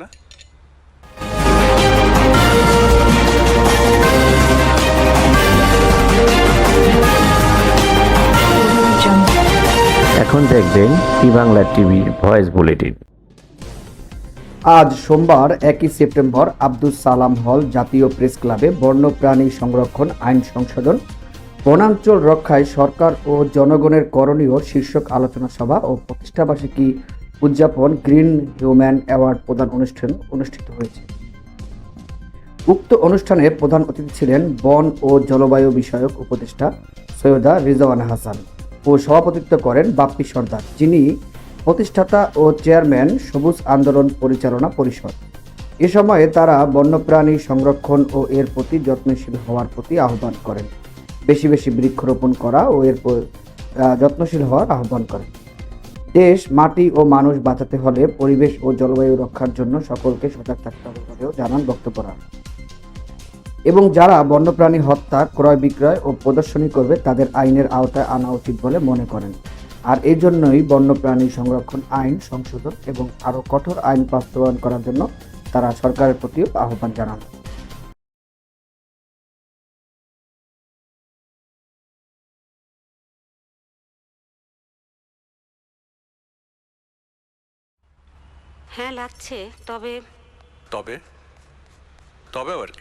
না? এখন দেখবেন ই বাংলা টিভির ভয়েস বুলেটিন। আজ সোমবার একই সেপ্টেম্বর আব্দুল সালাম হল জাতীয় প্রেস ক্লাবে বন্যপ্রাণী সংরক্ষণ আইন সংশোধন। বনাঞ্চল রক্ষায় সরকার ও জনগণের করণীয় শীর্ষক আলোচনা সভা ও প্রতিষ্ঠাবার্ষিকী উদযাপন গ্রিন হিউম্যান অ্যাওয়ার্ড প্রদান অনুষ্ঠান অনুষ্ঠিত হয়েছে। উক্ত অনুষ্ঠানে প্রধান অতিথি ছিলেন বন ও জলবায়ু বিষয়ক উপদেষ্টা সৈয়দা রিজওয়ানা হাসান ও সভাপতিত্ব করেন বাপ্পি সর্দার, যিনি প্রতিষ্ঠাতা ও চেয়ারম্যান সবুজ আন্দোলন পরিচালনা পরিষদ। এ সময়ে তারা বন্যপ্রাণী সংরক্ষণ ও এর প্রতি যত্নশীল হওয়ার প্রতি আহ্বান করেন। বেশি বেশি বৃক্ষরোপণ করা ও এর যত্নশীল হওয়ার আহ্বান করেন। দেশ, মাটি ও মানুষ বাঁচাতে হলে পরিবেশ ও জলবায়ু রক্ষার জন্য সকলকে সজাগ থাকতে হবে বলেও জানান বক্তব্য রাখেন। এবং যারা বন্যপ্রাণী হত্যা, ক্রয় বিক্রয় ও প্রদর্শনী করবে, তাদের আইনের আওতায় আনা উচিত বলে মনে করেন আর এই জন্যই বন্যপ্রাণী সংরক্ষণ আইন সংশোধন এবং আরও কঠোর আইন বাস্তবায়ন করার জন্য তারা সরকারের প্রতিও আহ্বান জানান হ্যাঁ লাগছে। তবে তবে? তবে আর কি?